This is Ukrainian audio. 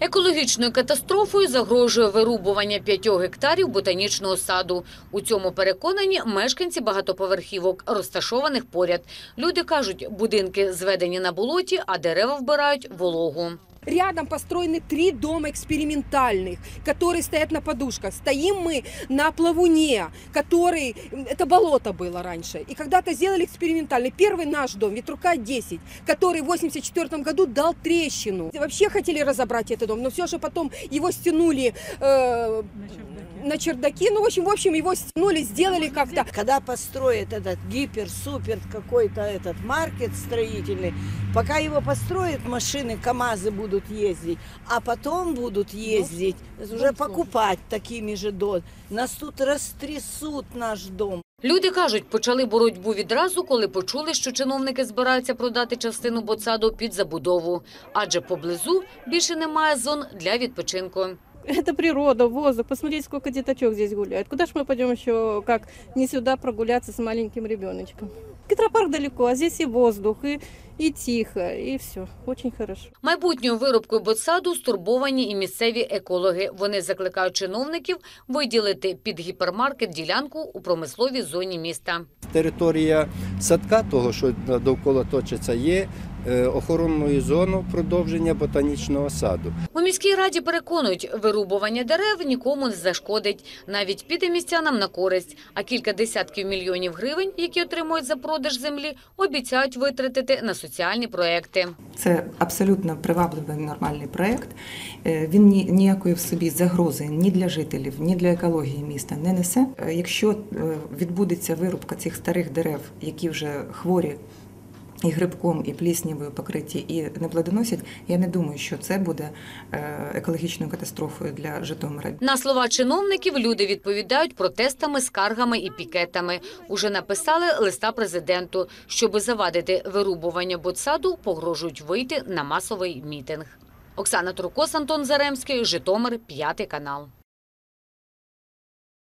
Екологічною катастрофою загрожує вирубування п'ятьох гектарів ботанічного саду. У цьому переконані мешканці багатоповерхівок, розташованих поряд. Люди кажуть, будинки зведені на болоті, а дерева вбирають вологу. Рядом построены три дома экспериментальных, которые стоят на подушках. Стоим мы на плавуне, который... Это болото было раньше. И когда-то сделали экспериментальный. Первый наш дом, Ветрука 10, который в 84 году дал трещину. Вообще хотели разобрать этот дом, но все же потом его стянули э, на чердаки. Ну, в общем, в общем, его стянули, сделали как-то. Когда построят этот гипер-супер какой-то этот маркет строительный, пока его построят, машины КАМАЗы будут ездить, а потом будут ездить, уже покупать такими же до. Нас тут растрясут наш дом. Люди кажуть, почали боротьбу відразу, коли почули, що чиновники збираються продати частину ботсаду під забудову. Адже поблизу більше немає зон для відпочинку. Это природа, воздух. Посмотрите, сколько деточек здесь гуляет. Куда ж мы пойдем еще, как не сюда прогуляться с маленьким ребеночком? Гидропарк далеко, а здесь и воздух, и, и тихо, и все. Очень хорошо. Майбутньою вирубкою ботсаду стурбовані і місцеві екологи. Вони закликають чиновників виділити під гіпермаркет ділянку у промисловій зоні міста. Територія садка, того, що довкола точиться, є е, охоронною зоною продовження ботанічного саду. У міській раді переконують, вирубування дерев нікому не зашкодить, навіть піде містянам на користь. А кілька десятків мільйонів гривень, які отримують за продаж землі, обіцяють витратити на соціальні проекти. Це абсолютно привабливий нормальний проєкт. Е, Він ніякої в собі загрози ні для жителів, ні для екології міста не несе. Е, Якщо е, відбудеться вирубка цих старих дерев, які вже хворі і грибком, і пліснявою покриті, і не плодоносять, я не думаю, що це буде е, екологічною катастрофою для Житомира. На слова чиновників люди відповідають протестами, скаргами і пікетами. Уже написали листа президенту. Щоби завадити вирубування ботсаду, погрожують вийти на масовий мітинг. Оксана Туркос, Антон Заремський, Житомир, п'ятий канал.